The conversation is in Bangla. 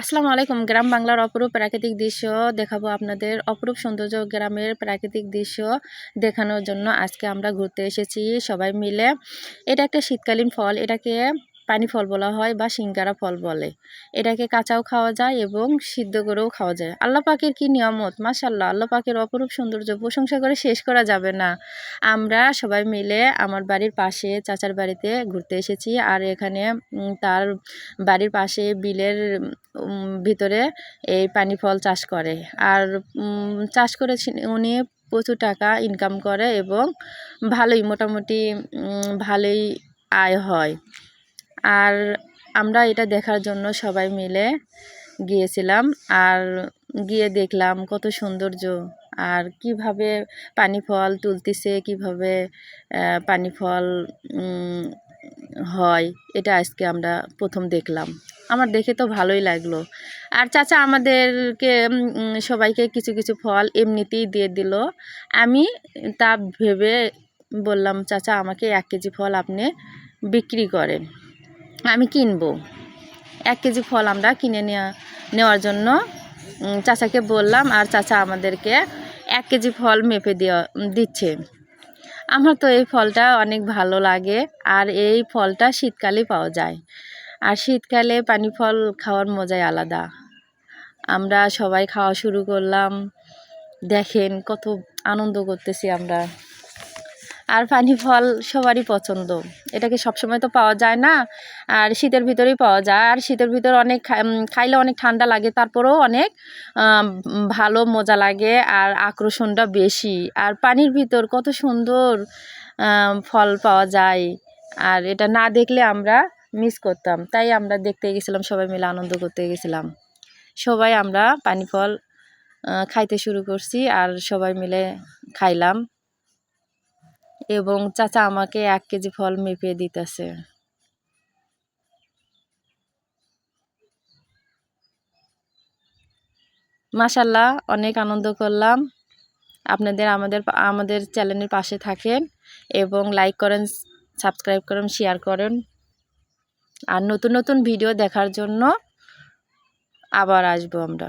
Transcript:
আসসালামু আলাইকুম। গ্রাম বাংলার অপরূপ প্রাকৃতিক দৃশ্য দেখাবো আপনাদের। অপরূপ সৌন্দর্য গ্রামের প্রাকৃতিক দৃশ্য দেখানোর জন্য আজকে আমরা ঘুরতে এসেছি সবাই মিলে। এটা একটা শীতকালীন ফল। এটাকে পানি ফল বলা হয় বা সিঙ্গারা ফল বলে। এটাকে কাঁচাও খাওয়া যায় এবং সিদ্ধ করেও খাওয়া যায়। আল্লাহ পাকের কি নিয়ামত? মাশাল্লাহ আল্লাহ পাকের অপরূপ সৌন্দর্য প্রশংসা করে শেষ করা যাবে না। আমরা সবাই মিলে আমার বাড়ির পাশে, চাচার বাড়িতে ঘুরতে এসেছি আর এখানে তার বাড়ির পাশে বিলের ভিতরে এই পানি ফল চাষ করে। আর চাষ করে উনি প্রচুর টাকা ইনকাম করে এবং ভালোই, মোটামুটি ভালোই আয় হয়। আর আমরা এটা দেখার জন্য সবাই মিলে গিয়েছিলাম আর গিয়ে দেখলাম কত সৌন্দর্য আর কীভাবে পানি ফল তুলতেছে, কীভাবে পানি ফল হয়, এটা আজকে আমরা প্রথম দেখলাম। আমার দেখে তো ভালোই লাগল। আর চাচা আমাদেরকে সবাইকে কিছু কিছু ফল এমনিতেই দিয়ে দিল। আমি তা ভেবে বললাম, চাচা, আমাকে এক কেজি ফল আপনি বিক্রি করেন। আমি কিনবো। এক কেজি ফল আমরা কিনে নেওয়া নেওয়ার জন্য চাচাকে বললাম, আর চাচা আমাদেরকে এক কেজি ফল মেপে দেওয়া, দিচ্ছে। আমার তো এই ফলটা অনেক ভালো লাগে, আর এই ফলটা শীতকালে পাওয়া যায়। আর শীতকালে পানি ফল খাওয়ার মজাই আলাদা। আমরা সবাই খাওয়া শুরু করলাম। দেখেন কত আনন্দ করতেছি আমরা। আর পানি ফল সবারই পছন্দ। এটাকে সবসময় তো পাওয়া যায় না, আর শীতের ভিতরেই পাওয়া যায়। আর শীতের ভিতর অনেক খাইলে অনেক ঠান্ডা লাগে, তারপরেও অনেক ভালো মজা লাগে আর আকর্ষণটা বেশি। আর পানির ভিতর কত সুন্দর ফল পাওয়া যায়। আর এটা না দেখলে আমরা মিস করতাম। তাই আমরা দেখতে গেছিলাম, সবাই মিলে আনন্দ করতে গেছিলাম। সবাই আমরা পানি ফল খাইতে শুরু করছি আর সবাই মিলে খাইলাম। এবং চাচা আমাকে এক কেজি ফল মেপে দিতেছে। মাশাল্লাহ অনেক আনন্দ করলাম। আপনাদের আমাদের আমাদের চ্যানেলের পাশে থাকেন এবং লাইক করেন, সাবস্ক্রাইব করেন, শেয়ার করেন। আর নতুন নতুন ভিডিও দেখার জন্য আবার আসব আমরা।